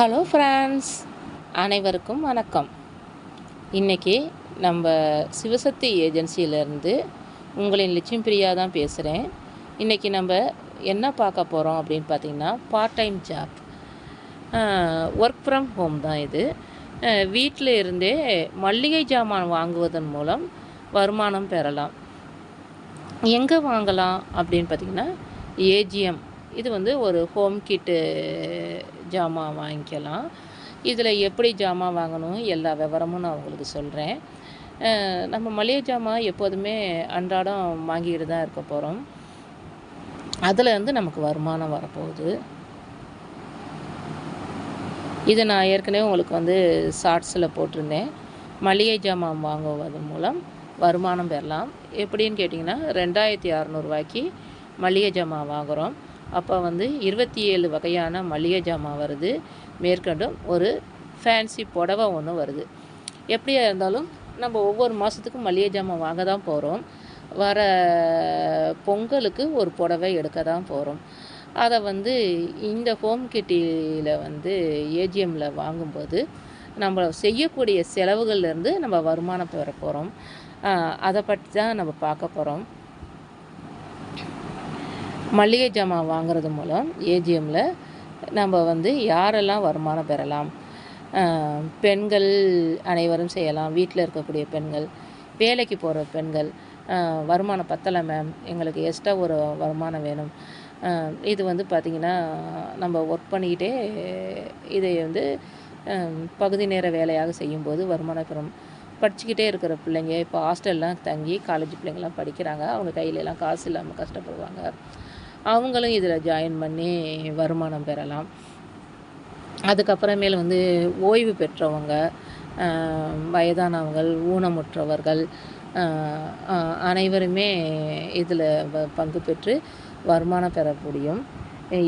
Hello France அனைவருக்கும் வணக்கம். இன்றைக்கி நம்ம சிவசக்தி ஏஜென்சியிலேருந்து உங்களின் லட்சுமி பிரியா தான் பேசுகிறேன் இன்றைக்கி நம்ம என்ன பார்க்க போகிறோம் அப்படின்னு பார்த்தீங்கன்னா part time job work from home தான் இது. வீட்டில் இருந்தே மல்லிகை ஜாமான் வாங்குவதன் மூலம் வருமானம் பெறலாம். எங்கே வாங்கலாம் அப்படின்னு பார்த்தீங்கன்னா ஏஜிஎம் இது வந்து ஒரு ஹோம் கிட்டு ஜாமான் வாங்கிக்கலாம். இதில் எப்படி ஜாமான் வாங்கணும்? எல்லா விவரமும் நான் உங்களுக்கு சொல்கிறேன் நம்ம மளிகை ஜாமான் எப்போதுமே அன்றாடம் வாங்கிக்கிட்டு தான் இருக்க போகிறோம் அதுலேருந்து நமக்கு வருமானம் வரப்போகுது. இது நான் ஏற்கனவே உங்களுக்கு வந்து ஷார்ட்ஸில் போட்டிருந்தேன். மளிகை ஜாமான் வாங்குவதன் மூலம் வருமானம் பெறலாம். எப்படின்னு கேட்டிங்கன்னா ரெண்டாயிரத்தி அறநூறுவாய்க்கு மளிகை ஜாமான் வாங்குகிறோம் அப்போ வந்து இருபத்தி ஏழு வகையான மளிகை ஜாமான் வருது. மேற்கொண்டும் ஒரு ஃபேன்சி புடவை ஒன்று வருது. எப்படியா இருந்தாலும் நம்ம ஒவ்வொரு மாதத்துக்கும் மளிகை ஜாமான் வாங்க தான் போகிறோம் வர பொங்கலுக்கு ஒரு புடவை எடுக்க தான் போகிறோம் அதை வந்து இந்த ஹோம் கிட்டியில் வந்து ஏஜிஎம்மில் வாங்கும்போது நம்ம செய்யக்கூடிய செலவுகள்லேருந்து நம்ம வருமானம் பெற போகிறோம் அதை பற்றி தான் நம்ம பார்க்க போகிறோம் மளிகை ஜாமான் வாங்குறது மூலம் ஏஜிஎம்மில் நம்ம வந்து யாரெல்லாம் வருமானம் பெறலாம்? பெண்கள் அனைவரும் செய்யலாம். வீட்டில் இருக்கக்கூடிய பெண்கள் வேலைக்கு போகிற பெண்கள் வருமானம் பத்தலை மேம் எங்களுக்கு எக்ஸ்ட்ரா ஒரு வருமானம் வேணும். இது வந்து பார்த்திங்கன்னா நம்ம ஒர்க் பண்ணிக்கிட்டே இதை வந்து பகுதி நேர வேலையாக செய்யும்போது வருமானம் பெறும். படிச்சுக்கிட்டே இருக்கிற பிள்ளைங்க இப்போ ஹாஸ்டல்லாம் தங்கி காலேஜ் பிள்ளைங்கள்லாம் படிக்கிறாங்க. அவங்க கையிலலாம் காசு இல்லாமல் கஷ்டப்படுவாங்க. அவங்களும் இதில் ஜாயின் பண்ணி வருமானம் பெறலாம். அதுக்கப்புறமேல் வந்து ஓய்வு பெற்றவங்க வயதானவங்கள் ஊனமுற்றவர்கள் அனைவருமே இதில் பங்கு பெற்று வருமானம் பெற முடியும்.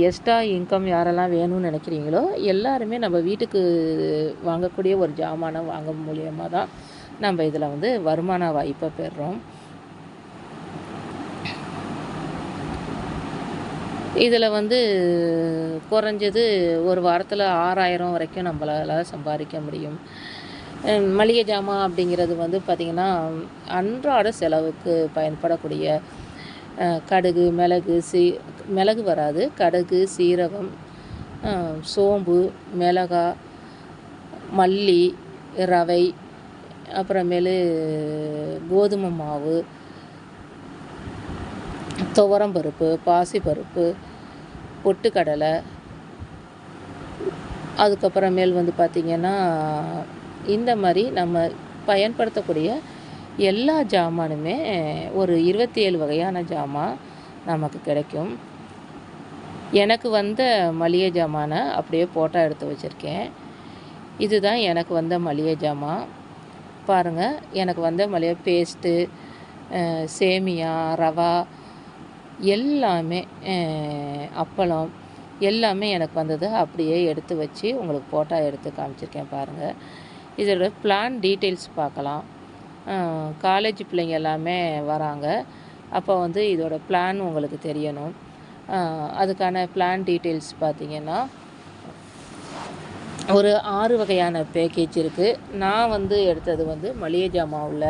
எக்ஸ்ட்ரா இன்கம் யாரெல்லாம் வேணும்னு நினைக்கிறீங்களோ எல்லாருமே நம்ம வீட்டுக்கு வாங்கக்கூடிய ஒரு ஜாமானை வாங்க மூலியமாக தான் நம்ம இதில் வந்து வருமான வாய்ப்பை பெறுறோம் இதில் வந்து குறைஞ்சது ஒரு வாரத்தில் ஆறாயிரம் வரைக்கும் நம்மளால் சம்பாதிக்க முடியும். மளிகை ஜாமான் அப்படிங்கிறது வந்து பார்த்திங்கன்னா அன்றாட செலவுக்கு பயன்படக்கூடிய கடுகு மிளகு சீ மிளகு வராது. கடுகு சீரகம் சோம்பு மிளகா மல்லி ரவை அப்புறமேலு கோதுமை மாவு துவரம் பருப்பு பாசிப்பருப்பு பொட்டுக்கடலை அதுக்கப்புறமேல் வந்து பார்த்திங்கன்னா இந்த மாதிரி நம்ம பயன்படுத்தக்கூடிய எல்லா ஜாமானுமே ஒரு இருபத்தி ஏழு வகையான ஜாமான் நமக்கு கிடைக்கும். எனக்கு வந்த மளிகை ஜாமானை அப்படியே ஃபோட்டோ எடுத்து வச்சுருக்கேன். இதுதான் எனக்கு வந்த மளிகை ஜாமான் பாருங்கள் எனக்கு வந்த மளிகை பேஸ்ட்டு சேமியா ரவா எல்லாமே அப்பளம் எல்லாமே எனக்கு வந்தது. அப்படியே எடுத்து வச்சு உங்களுக்கு ஃபோட்டோ எடுத்து காமிச்சிருக்கேன் பாருங்கள் இதோட பிளான் டீட்டெயில்ஸ் பார்க்கலாம். காலேஜ் பிள்ளைங்க எல்லாமே வராங்க. அப்போ வந்து இதோட பிளான் உங்களுக்கு தெரியணும். அதுக்கான பிளான் டீட்டெயில்ஸ் பார்த்திங்கன்னா ஒரு ஆறு வகையான பேக்கேஜ் இருக்குது நான் வந்து எடுத்தது வந்து மளிகை ஜாமான் உள்ள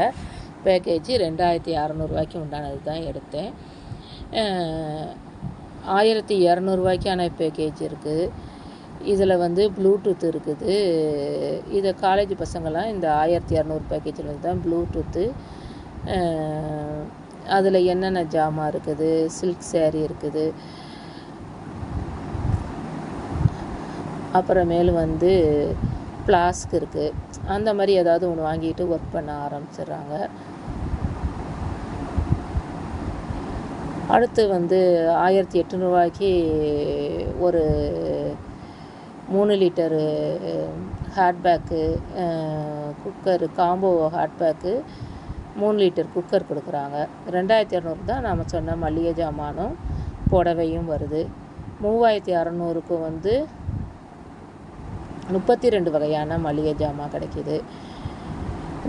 பேக்கேஜ் ரெண்டாயிரத்தி அறநூறுவாய்க்கு உண்டானது தான் எடுத்தேன். ஆயிரத்தி இரநூறுவாய்க்கான பேக்கேஜ் இருக்குது இதில் வந்து ப்ளூடூத் இருக்குது. இதை காலேஜ் பசங்களாம் இந்த ஆயிரத்தி இரநூறு பேக்கேஜில் வந்து தான் ப்ளூடூத்து அதில் என்னென்ன ஜாமான் இருக்குது சில்க் சேரீ இருக்குது. அப்புறமேலு வந்து ஃப்ளாஸ்க் இருக்குது அந்த மாதிரி ஏதாவது ஒன்று வாங்கிட்டு ஒர்க் பண்ண ஆரம்பிச்சிடுறாங்க. அடுத்து வந்து ஆயிரத்தி எட்நூறுவாய்க்கு ஒரு மூணு litre hotpack cooker combo hotpack மூணு லிட்டர் குக்கர் கொடுக்குறாங்க. ரெண்டாயிரத்தி இரநூறு தான் நாம் சொன்ன மளிகை ஜாமானும் புடவையும் வருது. மூவாயிரத்தி அறநூறுக்கு வந்து முப்பத்தி ரெண்டு வகையான மளிகை ஜாமான் கிடைக்கிது.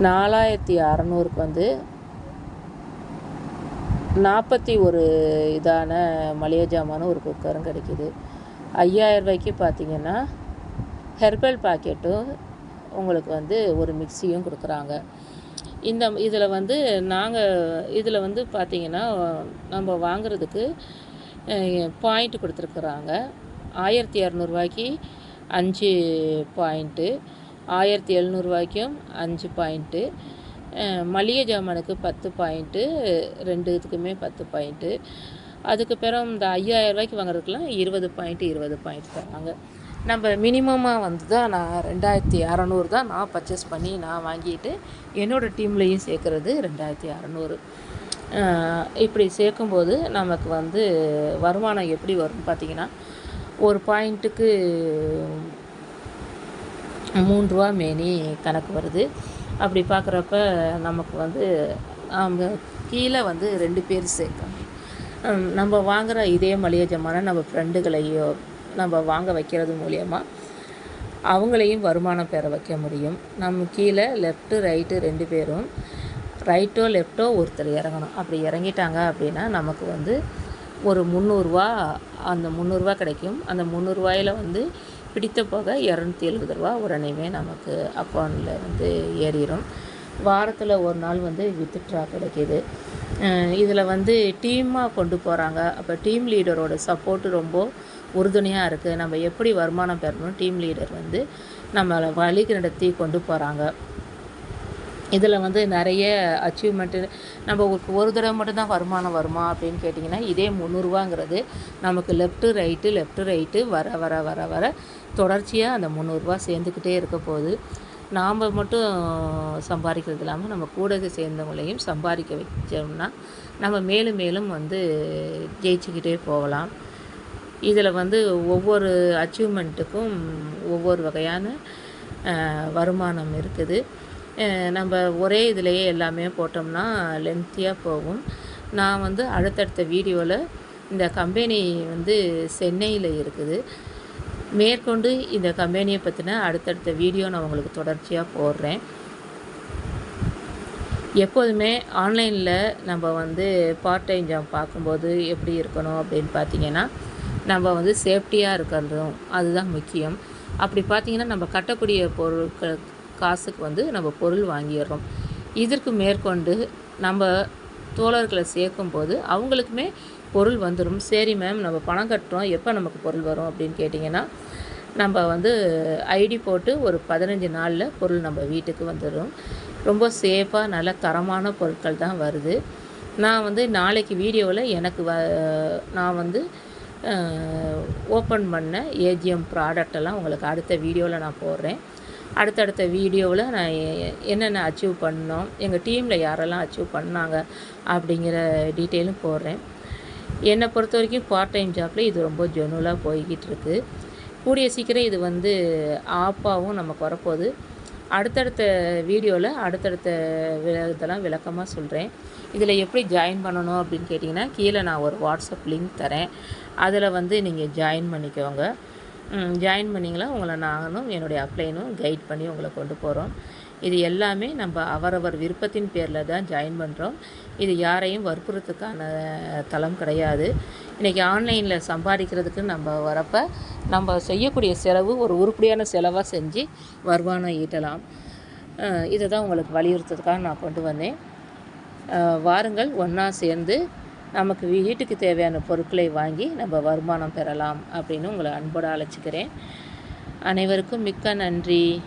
நாலாயிரத்தி அறநூறுக்கு வந்து நாற்பத்தி ஒரு இதான மளிகை ஜாமானும் ஒரு குக்கரும் கிடைக்கிது. ஐயாயிரம் ரூபாய்க்கு பார்த்தீங்கன்னா ஹெர்பல் பாக்கெட்டும் உங்களுக்கு வந்து ஒரு மிக்சியும் கொடுக்குறாங்க. இந்த இதில் வந்து நாங்கள் இதில் வந்து பார்த்திங்கன்னா நம்ம வாங்குறதுக்கு பாயிண்ட் கொடுத்துருக்குறாங்க. ஆயிரத்தி இரநூறுவாய்க்கு அஞ்சு பாயிண்ட்டு ஆயிரத்தி எழுநூறுவாய்க்கும் அஞ்சு பாயிண்ட்டு. மளிகை ஜாமானுக்கு பத்து பாயிண்ட்டு ரெண்டு இதுக்குமே பத்து பாயிண்ட்டு அதுக்கு பிறகு இந்த ஐயாயிரம் ரூபாய்க்கு வாங்குறதுக்குலாம் இருபது பாயிண்ட்டு இருபது பாயிண்ட் தராங்க. நம்ம மினிமமாக வந்து தான் நான் ரெண்டாயிரத்தி அறநூறு தான் நான் பர்ச்சேஸ் பண்ணி நான் வாங்கிட்டு என்னோடய டீம்லேயும் சேர்க்குறது ரெண்டாயிரத்தி அறநூறு. இப்படி சேர்க்கும்போது நமக்கு வந்து வருமானம் எப்படி வரும்னு பார்த்திங்கன்னா ஒரு பாயிண்ட்டுக்கு மூன்றுரூவா மேனி கணக்கு வருது. அப்படி பார்க்குறப்ப நமக்கு வந்து அவங்க கீழே வந்து ரெண்டு பேர் சேர்க்கணும் நம்ம வாங்குகிற இதே மளிகை ஜமானை நம்ம ஃப்ரெண்டுகளையோ நம்ம வாங்க வைக்கிறது மூலயமா அவங்களையும் வருமானம் பெற வைக்க முடியும். நம்ம கீழே லெஃப்ட்டு ரைட்டு ரெண்டு பேரும் ரைட்டோ லெஃப்ட்டோ ஒருத்தர் இறங்கணும். அப்படி இறங்கிட்டாங்க அப்படின்னா நமக்கு வந்து ஒரு முந்நூறுரூவா அந்த முந்நூறுரூவா கிடைக்கும். அந்த முந்நூறுரூவாயில் வந்து பிடித்த போக இரநூத்தி எழுபது ரூபா உடனேவே நமக்கு அக்கௌண்ட்டில் வந்து ஏறிடும் வாரத்தில் ஒரு நாள் வந்து வித்ட்ரா கிடைக்கிது. இதில் வந்து டீமாக கொண்டு போகிறாங்க அப்போ டீம் லீடரோட சப்போர்ட்டு ரொம்ப உறுதுணையாக இருக்குது நம்ம எப்படி வருமானம் பெறணும்? டீம் லீடர் வந்து நம்மளை வழி நடத்தி கொண்டு போகிறாங்க இதில் வந்து நிறைய அச்சீவ்மெண்ட்டு நம்ம ஒரு தடவை மட்டும்தான் வருமானம் வருமா அப்படின்னு கேட்டிங்கன்னா இதே முந்நூறுவாங்கிறது நமக்கு லெஃப்ட்டு ரைட்டு லெஃப்ட்டு ரைட்டு வர வர வர வர தொடர்ச்சியாக அந்த முந்நூறுரூவா சேர்ந்துக்கிட்டே இருக்க போகுது. நாம் மட்டும் சம்பாதிக்கிறது இல்லாமல் நம்ம கூட சேர்ந்தவங்களையும் சம்பாதிக்க வச்சோம்னா நம்ம மேலும் மேலும் வந்து ஜெயிச்சுக்கிட்டே போகலாம். இதில் வந்து ஒவ்வொரு அச்சீவ்மெண்ட்டுக்கும் ஒவ்வொரு வகையான வருமானம் இருக்குது. நம்ம ஒரே இதுலேயே எல்லாமே போட்டோம்னா லென்த்தியாக போகும். நான் வந்து அடுத்தடுத்த வீடியோவில் இந்த கம்பெனி வந்து சென்னையில் இருக்குது. மேற்கொண்டு இந்த கம்பெனியை பற்றின அடுத்தடுத்த வீடியோ நான் உங்களுக்கு தொடர்ச்சியாக போடுறேன். எப்போதுமே ஆன்லைனில் நம்ம வந்து பார்ட் டைம் ஜாப் பார்க்கும்போது எப்படி இருக்கணும் அப்படின்னு பார்த்தீங்கன்னா நம்ம வந்து சேஃப்டியாக இருக்கிறதும் அதுதான் முக்கியம். அப்படி பார்த்திங்கன்னா நம்ம கட்டக்கூடிய பொருட்கள் காசுக்கு வந்து நம்ம பொருள் வாங்கிடுறோம். இதற்கு மேற்கொண்டு நம்ம தோழர்களை சேர்க்கும்போது அவங்களுக்குமே பொருள் வந்துடும். சரி மேம் நம்ம பணம் கட்டுறோம். எப்போ நமக்கு பொருள் வரும் அப்படின்னு கேட்டிங்கன்னா நம்ம வந்து ஐடி போட்டு ஒரு பதினஞ்சு நாளில் பொருள் நம்ம வீட்டுக்கு வந்துடும். ரொம்ப சேஃபாக நல்ல தரமான பொருட்கள் தான் வருது. நான் வந்து நாளைக்கு வீடியோவில் எனக்கு வ நான் வந்து ஓப்பன் பண்ண ஏஜிஎம் ப்ராடக்டெல்லாம் உங்களுக்கு அடுத்த வீடியோவில் நான் போடுறேன். அடுத்தடுத்த வீடியோவில் நான் என்னென்ன அச்சீவ் பண்ணோம் எங்கள் டீமில் யாரெல்லாம் அச்சீவ் பண்ணாங்க அப்படிங்கிற டீட்டெயிலும் போடுறேன். என்னை பொறுத்த வரைக்கும் பார்ட் டைம் ஜாப்பில் இது ரொம்ப ஜெனுவலாக போய்கிட்டு இருக்குது கூடிய சீக்கிரம் இது வந்து ஆப்பாகவும் நமக்கு வரப்போகுது. அடுத்தடுத்த வீடியோவில் அடுத்தடுத்த இதெல்லாம் விளக்கமாக சொல்கிறேன் இதில் எப்படி ஜாயின் பண்ணணும் அப்படின்னு கேட்டிங்கன்னா கீழே நான் ஒரு வாட்ஸ்அப் லிங்க் தரேன். அதில் வந்து நீங்கள் ஜாயின் பண்ணிக்கோங்க. ஜாயின் பண்ணிங்களா? உங்களை நானும் என்னுடைய அப்ளைனும் கைட் பண்ணி உங்களை கொண்டு போகிறோம் இது எல்லாமே நம்ம அவரவர் விருப்பத்தின் பேரில் தான் ஜாயின் பண்ணுறோம் இது யாரையும் வற்புறுத்துக்கான தளம் கிடையாது. இன்றைக்கி ஆன்லைனில் சம்பாதிக்கிறதுக்கு நம்ம வரப்போ நம்ம செய்யக்கூடிய செலவு ஒரு உருப்படியான செலவாக செஞ்சு வருமானம் ஈட்டலாம். இதை தான் உங்களுக்கு வலியுறுத்துறதுக்காக நான் கொண்டு வந்தேன். வாருங்கள் ஒன்றா சேர்ந்து நமக்கு வீட்டுக்கு தேவையான பொருட்களை வாங்கி நம்ம வருமானம் பெறலாம் அப்படின்னு உங்களை அன்போடு அழைச்சிக்கிறேன். அனைவருக்கும் மிக்க நன்றி.